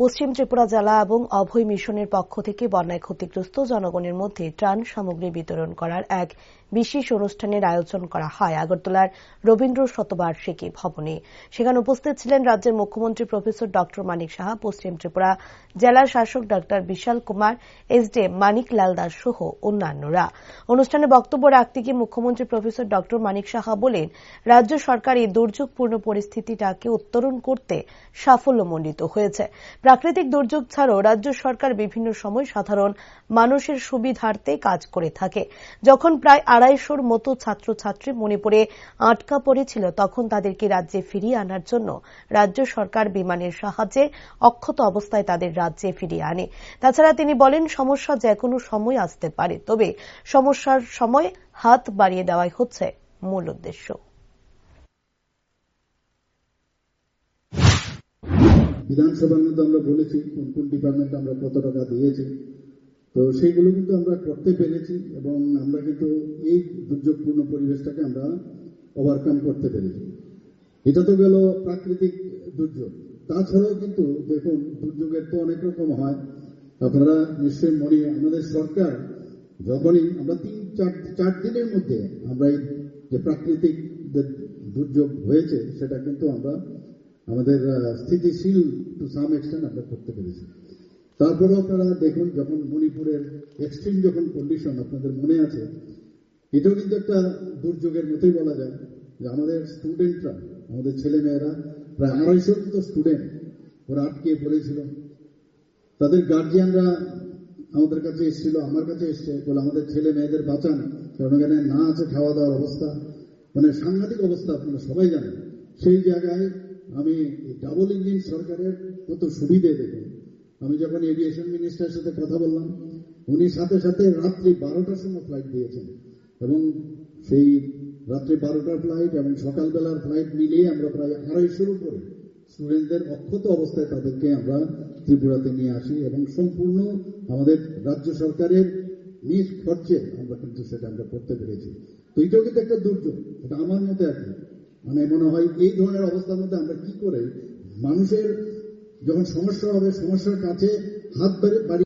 পশ্চিম ত্রিপুরা জেলা এবং অভয় মিশনের পক্ষ থেকে বন্যায় ক্ষতিগ্রস্ত জনগণের মধ্যে ত্রাণ সামগ্রী বিতরণ করার এক বিশেষ অনুষ্ঠানের আয়োজন করা হয় আগরতলার রবীন্দ্র শতবার্ষিকী ভবনে। সেখানে উপস্থিত ছিলেন রাজ্যের মুখ্যমন্ত্রী প্রফেসর ড মানিক সাহা, পশ্চিম ত্রিপুরা জেলা শাসক ড বিশাল কুমার এসডিএম মানিক লাল দাস সহ অন্যান্যরা। অনুষ্ঠানে বক্তব্য রাখতে গিয়ে মুখ্যমন্ত্রী প্রফেসর ড মানিক সাহা বলেন, রাজ্য সরকার এই দুর্যোগপূর্ণ পরিস্থিতিটাকে উত্তরণ করতে সাফল্যমণ্ডিত হয়েছে। প্রাকৃতিক দুর্যোগ ছাড়াও রাজ্য সরকার বিভিন্ন সময় সাধারণ মানুষের সুবিধার্থে কাজ করে থাকে। যখন প্রায় আড়াইশোর মতো ছাত্রছাত্রী মণিপুরে আটকা পড়েছিল, তখন তাদেরকে রাজ্যে ফিরিয়ে আনার জন্য রাজ্য সরকার বিমানের সাহায্যে অক্ষত অবস্থায় তাদের রাজ্যে ফিরিয়ে আনে। তাছাড়া তিনি বলেন, সমস্যা যে কোনো সময় আসতে পারে, তবে সমস্যার সময় হাত বাড়িয়ে দেওয়াই হচ্ছে মূল উদ্দেশ্য। বিধানসভার মধ্যে আমরা বলেছি, কোন কোন ডিপার্টমেন্ট আমরা কত টাকা দিয়েছি। তো সেইগুলো কিন্তু আমরা করতে পেরেছি এবং আমরা কিন্তু এই দুর্যোগপূর্ণ পরিবেশটাকে আমরা ওভারকাম করতে পেরেছি। এটা তো গেল প্রাকৃতিক দুর্যোগ। তাছাড়াও কিন্তু দেখুন, দুর্যোগের তো অনেক রকম হয়। আপনারা নিশ্চয়ই মনে, আমাদের সরকার যখনই আমরা তিন, চার চার দিনের মধ্যে আমরা এই যে প্রাকৃতিক দুর্যোগ হয়েছে, সেটা কিন্তু আমরা আমাদের স্থিতিশীল টু সাম এক্সটেন্ট আমরা করতে পেরেছি। তারপরেও আপনারা দেখুন, যখন মণিপুরের এক্সট্রিম যখন কন্ডিশন আপনাদের মনে আছে, এটাও কিন্তু একটা দুর্যোগের মতোই বলা যায় যে আমাদের স্টুডেন্টরা আমাদের ছেলেমেয়েরা, প্রায় আড়াইশোর মতো স্টুডেন্ট ওরা আটকে পড়েছিল। তাদের গার্জিয়ানরা আমাদের কাছে এসেছিল, আমার কাছে এসছে, বলে আমাদের ছেলে মেয়েদের বাঁচান, কারণ এখানে না আছে খাওয়া দাওয়ার অবস্থা। মানে সাংঘাতিক অবস্থা আপনারা সবাই জানেন। সেই জায়গায় আমি ডাবল ইঞ্জিন সরকারের কত সুবিধে দেখুন আমি যখন এভিয়েশন মিনিস্টারের সাথে কথা বললাম, উনি সাথে সাথে রাত্রি বারোটার সময় ফ্লাইট দিয়েছেন। এবং সেই রাত্রি বারোটার ফ্লাইট এবং সকালবেলার ফ্লাইট মিলিয়ে আমরা প্রায় আড়াইশোর উপরে স্টুডেন্টদের অক্ষত অবস্থায় তাদেরকে আমরা ত্রিপুরাতে নিয়ে আসি এবং সম্পূর্ণ আমাদের রাজ্য সরকারের নিজ খরচে আমরা কিন্তু সেটা আমরা করতে পেরেছি। তো এটাও কিন্তু একটা দুর্যোগ। এটা আমার মতে আর মানে মনে হয় এই ধরনের অবস্থার মধ্যে আমরা কি করে মানুষের যখন সমস্যা হবে, সমস্যার কাছে হাত বাড়িয়ে